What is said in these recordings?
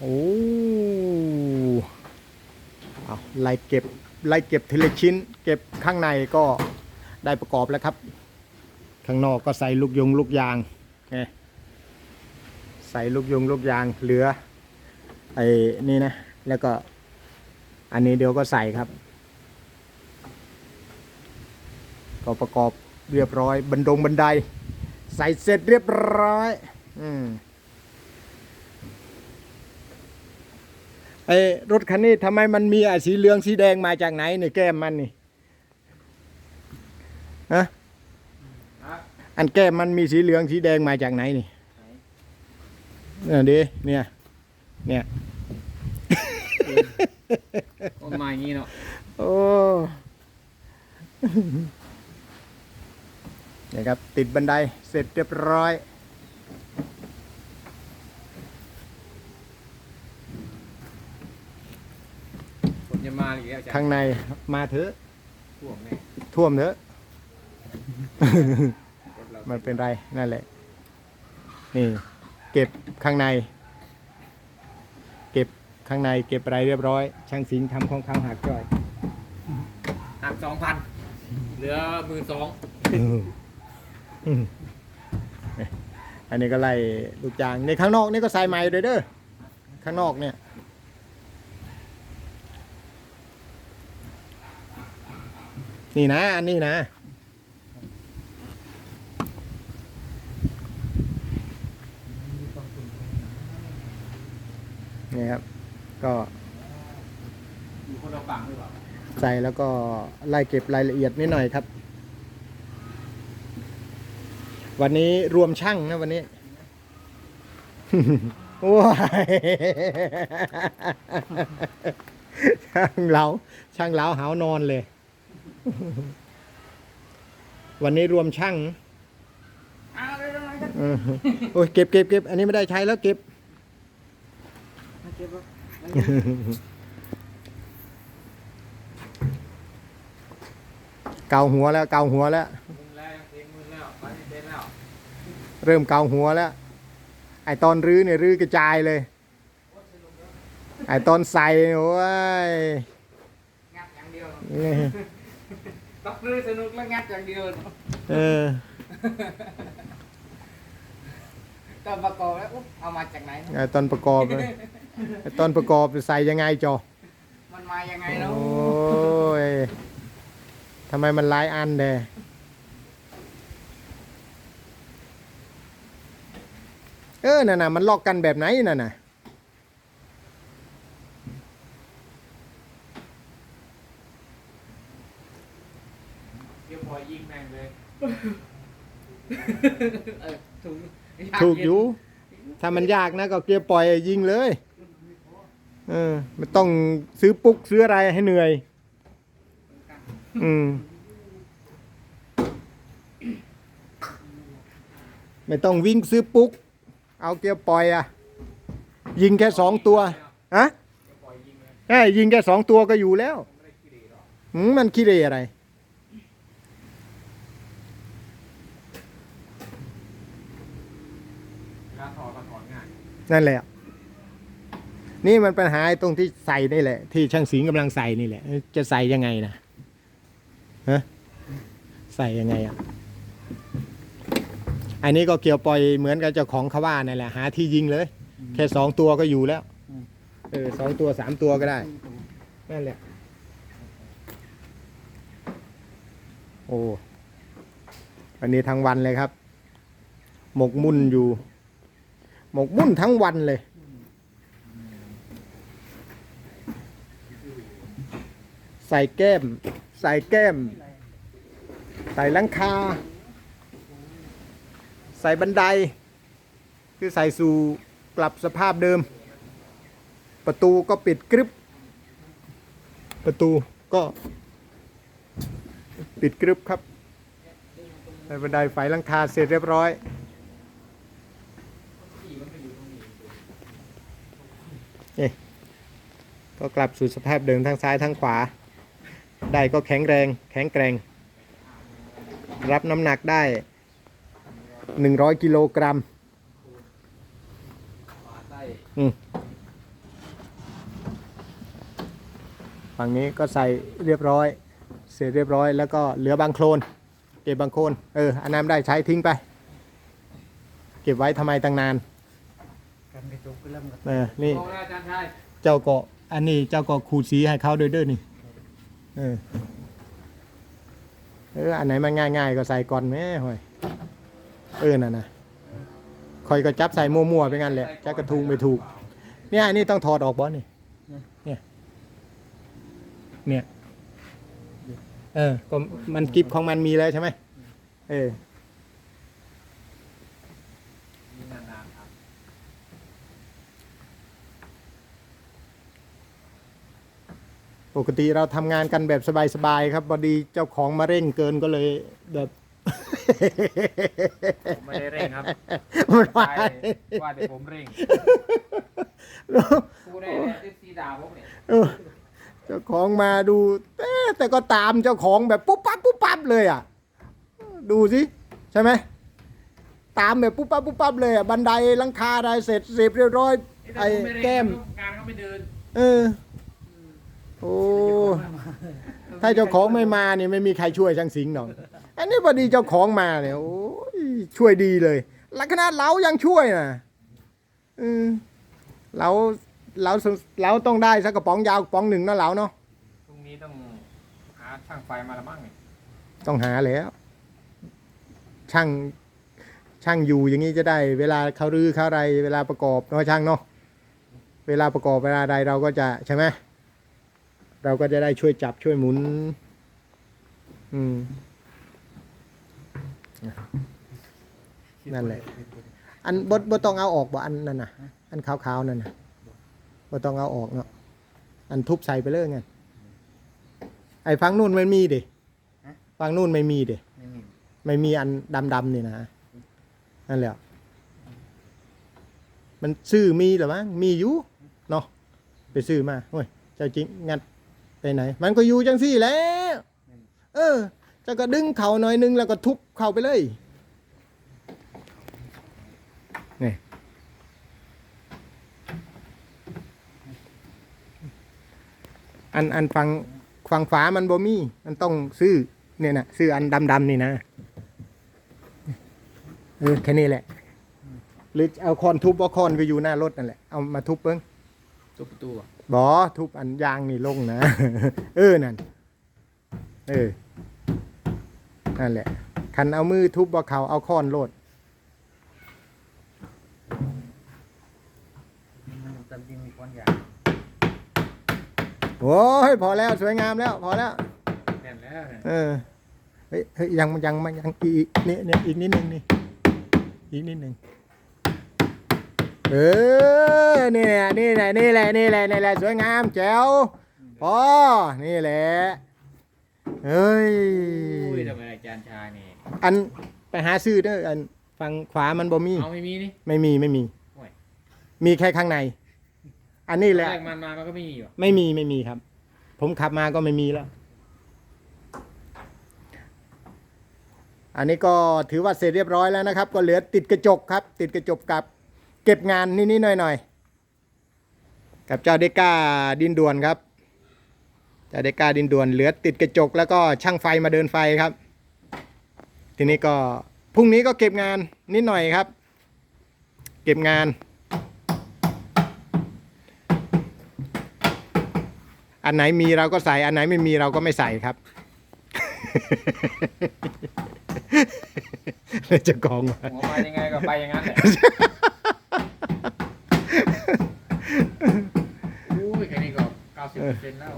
โอ้เอาไล่เก็บไล่เก็บทีละชิ้น เก็บข้างในก็ได้ประกอบแล้วครับ ข้างนอกก็ใส่ลูกยงลูกยางไงใส่ลูกยงลูกยางเหลือไอ้นี่นะ แล้วก็อันนี้เดี๋ยวก็ใส่ครับ ก็ประกอบเรียบร้อยบันดงบันได ใส่เสร็จเรียบร้อย อืม ไอ้รถคันนี้ทำไมมันมีอะสีเหลืองสีแดงมาจากไหนนี่แก้มมันนี่ฮะอันแก้มมันมีสีเหลืองสีแดงมาจากไหนนี่เนี่ยดิเนี่ยเนี่ยโอ้มาอย่างงี้เนาะโอ้นี่ครับติดบันไดเสร็จเรียบร้อย ฝนจะมา อีกแล้วจ้ะข้างในมาเถอะท่วมแน่ท่วมเถอะ รถเรามันเป็นไรนั่นแหละ นี่ เก็บข้างใน เก็บข้างใน เก็บอะไรเรียบร้อย ช่างสิงห์ทำของเขาหักจ่อย หักสองพันเหลือหมื่นสองอันนี้ก็ไล่ลูกจางในข้างนอกนี่ก็ใส่ใหม่เลยเด้อข้างนอกเนี่ย นี่นะ อันนี้นะนี่ครับ ก็ใส่แล้วก็ไล่เก็บรายละเอียดนิดหน่อยครับ วันนี้รวมช่างนะวันนี้ว้ายช่างเหลาช่างเหลาหาวนอนเลย วันนี้รวมช่างอ้าวเลยเลยครับอืมโอ้ยเก็บเก็บเก็บอันนี้ไม่ได้ใช้แล้วเก็บมาเก็บไว้เกาหัวแล้ว เกาหัวแล้ว มึนแล้วเองมึนแล้วไปไม่เป็นแล้วเริ่มเกาหัวแล้ว ไอตอนรื้อเนี่ยรื้อกระจายเลย ไอตอนใส่เนี่ยโอ้ยงัดอย่างเดียว นี่ ตักเลยสนุกแล้วงัดอย่างเดียวเออตอนประกอบแล้วอุ๊บเอามาจากไหนไอตอนประกอบเลยไอตอนประกอบใส่ยังไงจอมันมายังไงโอเนาะ้ยทำไมมันหลายอันเด้เออน่ะน่ะมันลอกกันแบบไหนน่ะน่ะ เดี๋ยวพอยิงแม่งเลยเออถูก ถูกอยู่ ถ้ามันยากนะก็เกียร์ปล่อยยิงเลย เออไม่ต้องซื้อปุ๊กซื้ออะไรให้เหนื่อย อืม ไม่ต้องวิ่งซื้อปุ๊ก เอาเกียร์ปล่อยอะยิงแค่สองตัวฮะใช่ยิงแค่สองตัวก็อยู่แล้วอืมมันขี้เรอะไร เวลาถอดก็ถอดง่าย นั่นแหละ นี่มันปัญหาตรงที่ใส่นี่แหละ ที่ช่างสิงห์กำลังใส่นี่แหละ จะใส่ยังไงนะฮะใส่ยังไงอะอันนี้ก็เกี่ยวปล่อยเหมือนกับเจ้าของเขาว่านั่นแหละ หาที่ยิงเลย แค่สองตัวก็อยู่แล้วเออสองตัวสามตัวก็ได้นั่นแหละ โอ้วันนี้ทั้งวันเลยครับ หมกมุ่นอยู่ หมกมุ่นทั้งวันเลย ใส่แก้ม ใส่แก้ม ใส่หลังคา ใส่บันได คือใส่สู่กลับสภาพเดิม ประตูก็ปิดกริบ ประตูก็ปิดกริบครับใส่บันไดไฟหลังคาเสร็จเรียบร้อย นี่ก็กลับสู่สภาพเดิมทั้งซ้ายทั้งขวา ได้ก็แข็งแรง แข็งแกร่ง รับน้ำหนักได้หนึ่งร้อยกิโลกรัมฝั่งนี้ก็ใส่เรียบร้อย เสร็จเรียบร้อยแล้วก็เหลือบางโคลน เก็บบางโคลน เอออนน้ำได้ใช้ทิ้งไป เก็บไว้ทำไมตั้งนาน เริ่มกันเออนี่โอ้อาจารย์ชายเจ้าก็อันนี้เจ้าก็ขูดสีให้เขาด้วยเด้อนี่ เออ เออ อันไหนมันง่ายๆก็ใส่ก่อนแม่ห่อย เออน่ะนะคอยก็จับใส่มั่วๆไปงั้นแหละจักกระทุงไม่ถูก เนี่ยอันนี้ต้องถอดออกบอสนี่ เนี่ย เนี่ย เออ ก็มันกิบของมันมีแล้วใช่ไหม เออ นี่นานๆครับ ปกติเราทำงานกันแบบสบายๆครับพอดีเจ้าของมาเร่งเกินก็เลยแบบไม่ได้เร่งครับมันว่าใช่ว่าแต่ผมเร่งกูได้ที่ซีดาผมเนี่ยเออเจ้าของมาดูแต่แต่ก็ตามเจ้าของแบบปุ๊บปั๊บปุ๊บปั๊บเลยอะ ดูสิใช่ไหมตามแบบปุ๊บปั๊บปุ๊บปั๊บเลยอะบันไดหลังคาได้เสร็จเรียบเรียบร้อยไอ้แก้ม งานเขาไม่เดิน เออ โอ้ถ้าเจ้าของไม่มาเนี่ยไม่มีใครช่วยช่างสิงห์หรอกอันนี้พอดีเจ้าของมาเนี่ยโอ้ยช่วยดีเลยลักขนาดเรายังช่วยนะอืมเราเราเราต้องได้สักกระป๋องยาวกระป๋องหนึ่งนะเราเนาะพรุ่งนี้ต้องหาช่างไฟมาละมั้งเนี่ยต้องหาแล้ว ช่างช่างอยู่อย่างนี้จะได้ เวลาเขารื้อเขาอะไร เวลาประกอบเนาะช่างเนาะเวลาประกอบเวลาใดเราก็จะใช่ไหม เราก็จะได้ช่วยจับช่วยหมุน อืมนั่นแหละ อันบดบดต้องเอาออกบ่อันนั่นน่ะ อันขาวๆนั่นน่ะบดต้องเอาออกเนาะอันทุบใส่ไปเลยไงไอ้ฟังนู่นไม่มีดิฟังนู่นไม่มีดิไม่มีไม่มีอันดำๆนี่นะนั่นแหละมันซื้อมีหรือมั้งมีอยู่เนาะไปซื้อมาโอ้ยเจ้าจริงงัด ไปไหน มันก็อยู่จังสี่แหล้ว เออเจะก็ดึงเข่าหน่อยนึงแล้วก็ทุบเข่าไปเลยนี่อันอันฟังฟังฝามันบ่มีมันต้องซื้อเนี่ยนะซื้ออันดำๆนี่นะเออแค่นี้แหละ หรือเอาคอนทุบเอาคอนก็อยู่หน้ารถนั่นแหละเอามาทุบเบิ้งตัวประตูอะ บอทุบอันยางนี่ลงนะ เออนั่น เออ นั่นแหละ คันเอามือทุบบ่เขาเอาค้อนโลดมันตามจริงมีคนอยากโอ้ยพอแล้วสวยงามแล้ว พอแล้วแน่นแล้วเนี่ยเออเฮ้ยเฮ้ยยังยังมันยังอีกนี่เนี่ยอีกนิดนึงนี่อีกนิดนึง เออ นี่แหละ นี่แหละ นี่แหละ นี่แหละ นี่แหละ สวยงามแจ๋วพอนี่แหละ เฮ้ย อุ้ยทำไมอาจารย์ชายนี่อันไปหาซื้อเด้ออันฝั่งขวามันบ่มี เอาไม่มีนี่ ไม่มีไม่มี โอ้ย มีแค่ข้างใน อันนี้แหละ แรกมันมามันก็ไม่มีอยู่ไม่มีไม่มีครับ ผมขับมาก็ไม่มีแล้ว อันนี้ก็ถือว่าเสร็จเรียบร้อยแล้วนะครับ ก็เหลือติดกระจกครับ ติดกระจกกับ เก็บงานนิดๆหน่อยๆ กับเจ้าเดก้าดินด่วนครับ เจ้าเดก้าดินด่วนเหลือติดกระจกแล้วก็ช่างไฟมาเดินไฟครับ ทีนี้ก็พรุ่งนี้ก็เก็บงานนิดหน่อยครับ เก็บงาน อันไหนมีเราก็ใส่อันไหนไม่มีเราก็ไม่ใส่ครับเลยจะกองมาหัวไปยังไงก็ไปอย่างนั้นแหละอุ้ยแค่นี้ก็ เอาสิบเปอร์เซ็นแล้ว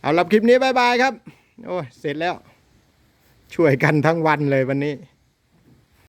เอารับคลิปนี้บายบายครับ โอ้ยเสร็จแล้ว ช่วยกันทั้งวันเลยวันนี้